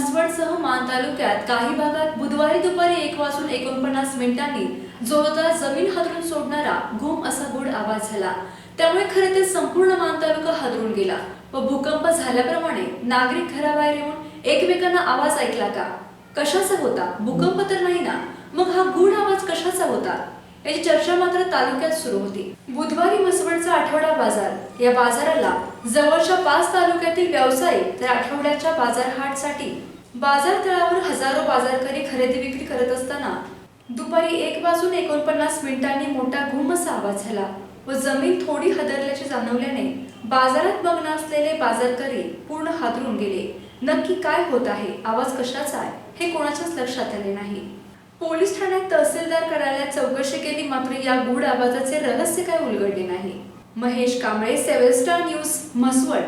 तालुक्यात काही भागात बुधवारी दुपारी एक वाजून एकोणपन्नास मिनिटांनी जोरदार जमीन हादरून सोडणारा घुम असा गुड आवाज झाला. त्यामुळे खरे ते संपूर्ण मान तालुका हादरून गेला व भूकंप झाल्याप्रमाणे नागरिक घराबाहेर येऊन एकमेकांना आवाज ऐकला का? कशाचा होता? भूकंप तर नाही ना? मग हा गूढ आवाज कशाचा होता? याची चर्चा मात्र तालुक्यात सुरू होती. बुधवारी म्हसवडचा आठवडा बाजार. या बाजाराला जवळच्या पाच तालुक्यातील व्यावसायिक तर आठवड्याच्या बाजारहाटसाठी बाजार तळावर हजारो बाजारकरी खरेदी विक्री करत असताना दुपारी एक वाजून एकोणपन्नास मिनिटांनी मोठा घुमसा आवाज झाला व जमीन थोडी हदरल्याचे जाणवल्याने बाजारात बघणं असलेले बाजारकरी पूर्ण हादरून गेले. नक्की काय होत आहे? आवाज कशाचा आहे? हे कोणाच्याच लक्षात आले नाही. पोलीस ठाण्यात तहसीलदार कार्यालयात चौकशी केली मात्र या गूढ आवाजाचे रहस्य काय उलगडले नाही? Mahesh Kamble seven star news Mhaswad.